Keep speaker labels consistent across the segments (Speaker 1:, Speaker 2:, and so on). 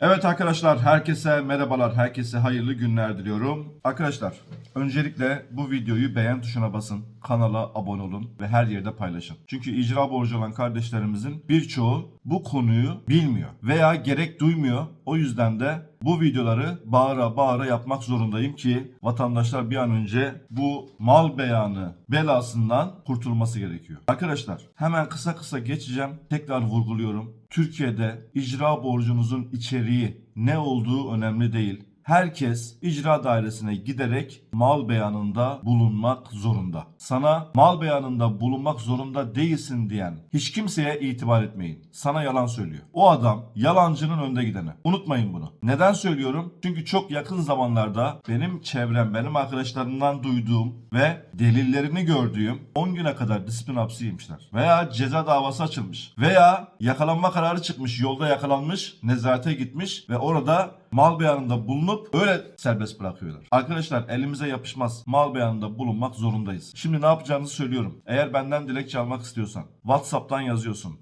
Speaker 1: Evet arkadaşlar herkese merhabalar, herkese hayırlı günler diliyorum. Arkadaşlar öncelikle bu videoyu beğen tuşuna basın, kanala abone olun ve her yerde paylaşın. Çünkü icra borcu olan kardeşlerimizin birçoğu bu konuyu bilmiyor veya gerek duymuyor. O yüzden de bu videoları bağıra bağıra yapmak zorundayım ki vatandaşlar bir an önce bu mal beyanı belasından kurtulması gerekiyor. Arkadaşlar hemen kısa kısa geçeceğim. Tekrar vurguluyorum. Türkiye'de icra borcunuzun içeriği ne olduğu önemli değil. Herkes icra dairesine giderek mal beyanında bulunmak zorunda. Sana mal beyanında bulunmak zorunda değilsin diyen hiç kimseye itibar etmeyin. Sana yalan söylüyor. O adam yalancının önde gideni. Unutmayın bunu. Neden söylüyorum? Çünkü çok yakın zamanlarda benim çevrem, benim arkadaşlarımdan duyduğum ve delillerini gördüğüm 10 güne kadar disiplin hapsi yemişler. Veya ceza davası açılmış. Veya yakalanma kararı çıkmış, yolda yakalanmış, nezarete gitmiş ve orada mal beyanında bulunup öyle serbest bırakıyorlar. Arkadaşlar elimize yapışmaz. Mal beyanında bulunmak zorundayız. Şimdi ne yapacağınızı söylüyorum. Eğer benden dilekçe almak istiyorsan WhatsApp'tan yazıyorsun.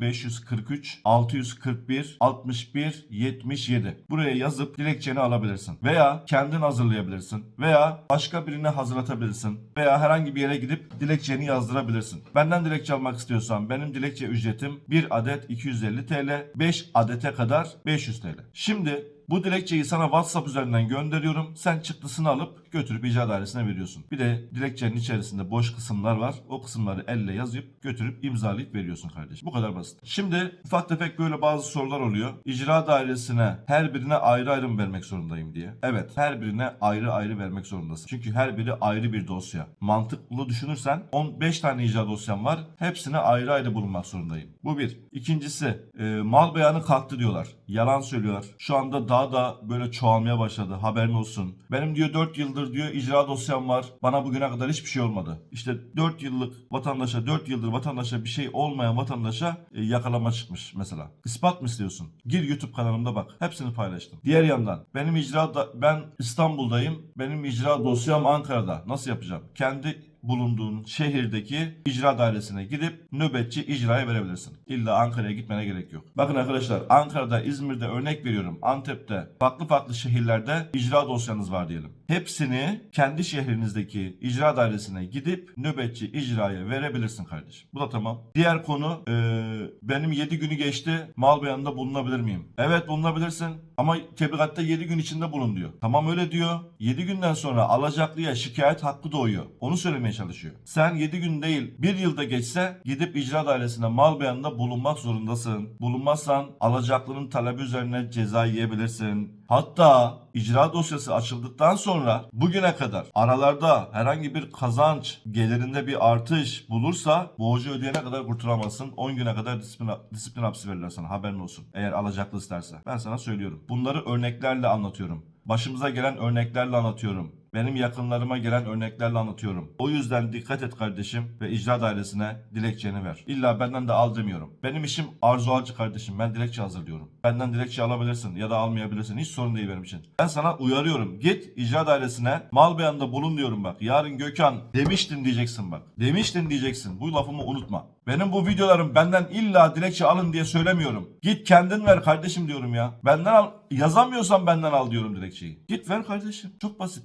Speaker 1: 0543 641 61 77. Buraya yazıp dilekçeni alabilirsin. Veya kendin hazırlayabilirsin. Veya başka birine hazırlatabilirsin. Veya herhangi bir yere gidip dilekçeni yazdırabilirsin. Benden dilekçe almak istiyorsan benim dilekçe ücretim 1 adet 250 TL, 5 adete kadar 500 TL. Şimdi bu dilekçeyi sana WhatsApp üzerinden gönderiyorum. Sen çıktısını alıp götürüp icra dairesine veriyorsun. Bir de dilekçenin içerisinde boş kısımlar var. O kısımları elle yazıp götürüp imzalayıp veriyorsun kardeşim. Bu kadar basit. Şimdi ufak tefek böyle bazı sorular oluyor. İcra dairesine her birine ayrı ayrı mı vermek zorundayım diye. Evet her birine ayrı ayrı vermek zorundasın. Çünkü her biri ayrı bir dosya. Mantıklı düşünürsen 15 tane icra dosyam var. Hepsine ayrı ayrı bulunmak zorundayım. Bu bir. İkincisi e, mal beyanı kalktı diyorlar. Yalan söylüyorlar. Şu anda daha da böyle çoğalmaya başladı. Haberin olsun. Benim diyor 4 yıldır diyor icra dosyam var. Bana bugüne kadar hiçbir şey olmadı. İşte 4 yıllık vatandaşa 4 yıldır vatandaşa bir şey olmayan vatandaşa e, yakalama çıkmış mesela. İspat mı istiyorsun? Gir YouTube kanalımda bak. Hepsini paylaştım. Diğer yandan benim icra da, ben İstanbul'dayım. Benim icra dosyam Ankara'da. Nasıl yapacağım? Kendi bulunduğun şehirdeki icra dairesine gidip nöbetçi icraya verebilirsin. İlla Ankara'ya gitmene gerek yok. Bakın arkadaşlar Ankara'da, İzmir'de örnek veriyorum. Antep'te, farklı farklı şehirlerde icra dosyanız var diyelim. Hepsini kendi şehrinizdeki icra dairesine gidip nöbetçi icraya verebilirsin kardeşim. Bu da tamam. Diğer konu eee, benim 7 günü geçti mal beyanında bulunabilir miyim? Evet bulunabilirsin ama tebligatta 7 gün içinde bulun diyor. Tamam öyle diyor. 7 günden sonra alacaklıya şikayet hakkı doğuyor. Onu söylemeye çalışıyor. Sen 7 gün değil 1 yılda geçse gidip icra dairesine mal beyanında bulunmak zorundasın. Bulunmazsan alacaklının talebi üzerine ceza yiyebilirsin. Hatta icra dosyası açıldıktan sonra bugüne kadar aralarda herhangi bir kazanç gelirinde bir artış bulursa borcu ödeyene kadar kurtulamazsın. 10 güne kadar disiplin, disiplin hapsi verirler sana haberin olsun. Eğer alacaklı isterse. Ben sana söylüyorum. Bunları örneklerle anlatıyorum. Başımıza gelen örneklerle anlatıyorum. Benim yakınlarıma gelen örneklerle anlatıyorum. O yüzden dikkat et kardeşim ve icra dairesine dilekçeni ver. İlla benden de al demiyorum. Benim işim arzu alcı kardeşim. Ben dilekçe hazırlıyorum. Benden dilekçe alabilirsin ya da almayabilirsin. Hiç sorun değil benim için. Ben sana uyarıyorum. Git icra dairesine mal beyanında bulun diyorum bak. Yarın Gökhan demiştin diyeceksin bak. Demiştin diyeceksin. Bu lafımı unutma. Benim bu videolarım benden illa dilekçe alın diye söylemiyorum. Git kendin ver kardeşim diyorum ya. Benden al. Yazamıyorsan benden al diyorum dilekçeyi. Git ver kardeşim. Çok basit.